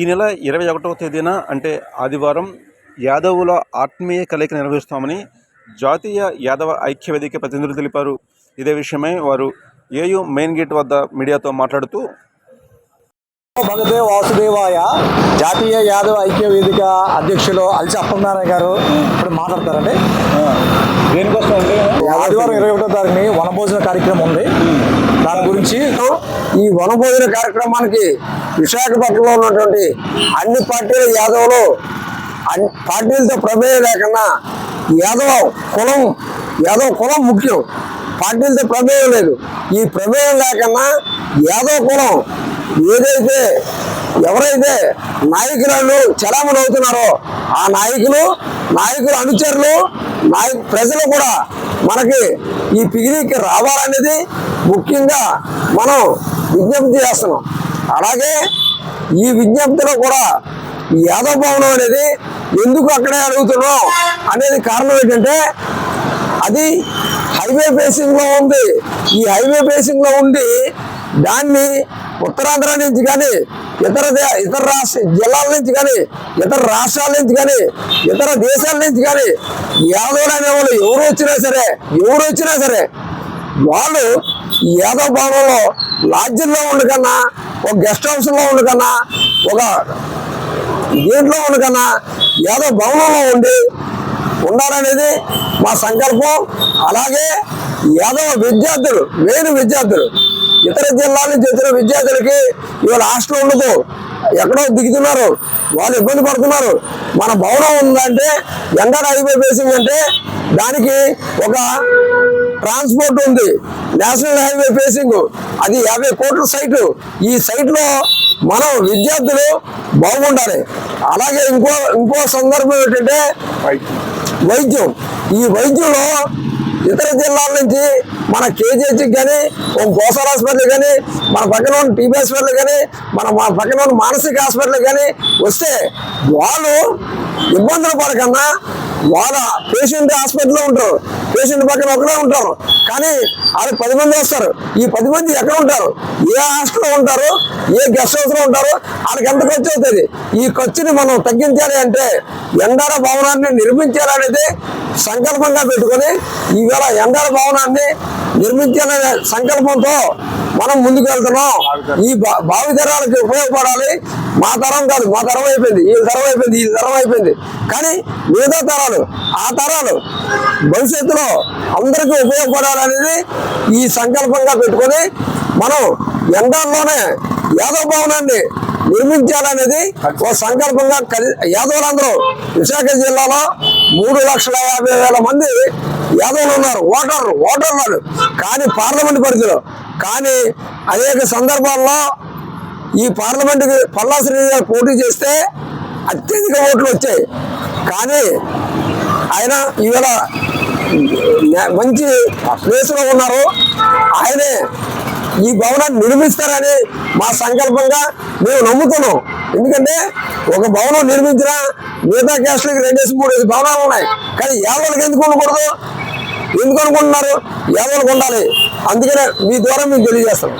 ఈ నెల ఇరవై ఒకటవ తేదీన అంటే ఆదివారం యాదవుల ఆత్మీయ కలయిక నిర్వహిస్తామని జాతీయ యాదవ ఐక్య వేదిక ప్రతినిధులు తెలిపారు. ఇదే విషయమై వారు ఏయు మెయిన్ గేట్ వద్ద మీడియాతో మాట్లాడుతూ భగదే వాసుదేవాయ జాతీయ యాదవ్ ఐక్య వేదిక అధ్యక్షులు అల్చి అప్పనారాయణ గారు ఇప్పుడు మాట్లాడతారండి. దేనికోసం ఆదివారం ఇరవై ఒకటో తారీఖుని వనభోజన కార్యక్రమం ఉంది. దాని గురించి ఈ వనభోజన కార్యక్రమానికి విశాఖపట్నంలో ఉన్నటువంటి అన్ని పార్టీల యాదవులు అన్ని పార్టీలతో ప్రమేయం లేకుండా యాదవ కులం యాదవ కులం ముఖ్యం. పార్టీలతో ప్రమేయం లేదు. ఈ ప్రమేయం లేకుండా యాదవ కులం ఏదైతే ఎవరైతే నాయకులను చలామణి అవుతున్నారో ఆ నాయకులు నాయకుల అనుచరులు నాయకు ప్రజలు కూడా మనకి ఈ పిక్నిక్ రావాలనేది ముఖ్యంగా మనం విజ్ఞప్తి చేస్తున్నాం. అలాగే ఈ విజ్ఞప్తిలో కూడా ఈ యాదవ భవనం అనేది ఎందుకు అక్కడే అడుగుతున్నాం అనేది కారణం ఏంటంటే అది హైవే ఫేసింగ్లో ఉంది. ఈ హైవే ఫేసింగ్లో ఉండి దాన్ని ఉత్తరాంధ్ర నుంచి కానీ ఇతర ఇతర రాష్ట్ర జిల్లాల నుంచి కానీ ఇతర రాష్ట్రాల నుంచి కానీ ఇతర దేశాల నుంచి కానీ యాదవులు అనేవాళ్ళు ఎవరు వచ్చినా సరే ఎవరు వచ్చినా సరే వాళ్ళు యాదవ భవనంలో లాడ్జిల్లో ఉండకన్నా ఒక గెస్ట్ హౌస్లో ఉండకన్నా ఒక దీంట్లో ఉండకన్నా యాదవ భవనంలో ఉండి ఉండాలనేది మా సంకల్పం. అలాగే యాదవ విద్యార్థులు మెయిన్ విద్యార్థులు ఇతర జిల్లాల నుంచి వచ్చిన విద్యార్థులకి ఇవాళ హాస్టల్ ఉండదు. ఎక్కడో దిగుతున్నారు వాళ్ళు ఇబ్బంది పడుతున్నారు. మన భవనం ఉందంటే ఎండ హైవే బేసింగ్ అంటే దానికి ఒక ట్రాన్స్పోర్ట్ ఉంది. National highway facing. అది యాభై కోట్ల సైటు. ఈ సైట్లో మనం విద్యార్థులు బాగుండాలి. అలాగే ఇంకో ఇంకో సందర్భం ఏంటంటే వైద్యం. ఈ వైద్యంలో ఇతర జిల్లాల నుంచి మన కేజీహెచ్కి కానీ ఒక గోసాల హాస్పిటల్ కానీ మన పక్కన ఉన్న టీబీ హాస్పిటల్ కానీ మన మన పక్కన ఉన్న మానసిక హాస్పిటల్ కానీ వస్తే వాళ్ళు ఇబ్బందులు పడకన్నా వాళ్ళ పేషెంట్ హాస్పిటల్లో ఉంటారు. పేషెంట్ పక్కన ఒకరే ఉంటారు. కానీ వాళ్ళు పది మంది వస్తారు. ఈ పది మంది ఎక్కడ ఉంటారు? ఏ హాస్టల్లో ఉంటారు? ఏ గెస్ట్ హౌస్లో ఉంటారు? వాళ్ళకి ఎంత ఖర్చు అవుతుంది? ఈ ఖర్చుని మనం తగ్గించాలి అంటే ఎండార భవనాన్ని నిర్మించాలనేది సంకల్పంగా పెట్టుకొని ఈవేళ ఎండార భవనాన్ని నిర్మించాలనే సంకల్పంతో మనం ముందుకు వెళ్తున్నాం. ఈ భావితరాలకు ఉపయోగపడాలి. మా తరం కాదు మా తరం అయిపోయింది. ఈ తరం అయిపోయింది ఈ తరం అయిపోయింది. కానీ మిగతా తరాలు ఆ తరాలు భవిష్యత్తులో అందరికీ ఉపయోగపడాలనేది ఈ సంకల్పంగా పెట్టుకొని మనం ఎండాల్లోనే యాదవ భవనాన్ని నిర్మించాలనేది ఒక సంకల్పంగా కలి- యాదవులందరూ విశాఖ జిల్లాలో మూడు లక్షల యాభై వేల మంది యాదవులు ఉన్నారు. ఓటర్లు ఓటర్లు కానీ పార్లమెంట్ పరిధిలో. కానీ అనేక సందర్భాల్లో ఈ పార్లమెంట్కి పల్లా శ్రీనివాస్ పోటీ చేస్తే అత్యధిక ఓట్లు వచ్చాయి. కానీ ఆయన ఈవేళ మంచి ప్లేస్లో ఉన్నారు. ఆయనే ఈ భవనాన్ని నిర్మిస్తారని మా సంకల్పంగా మేము నమ్ముతున్నాం. ఎందుకంటే ఒక భవనం నిర్మించిన మిగతా క్యాస్ట్లకి రెండేసి మూడేసి భవనాలు ఉన్నాయి. కానీ యాదవులకు ఎందుకు ఉండకూడదు? ఎందుకు అనుకుంటున్నారు? యాదవులకు ఉండాలి. అందుకనే మీ ద్వారా మేము తెలియజేస్తాం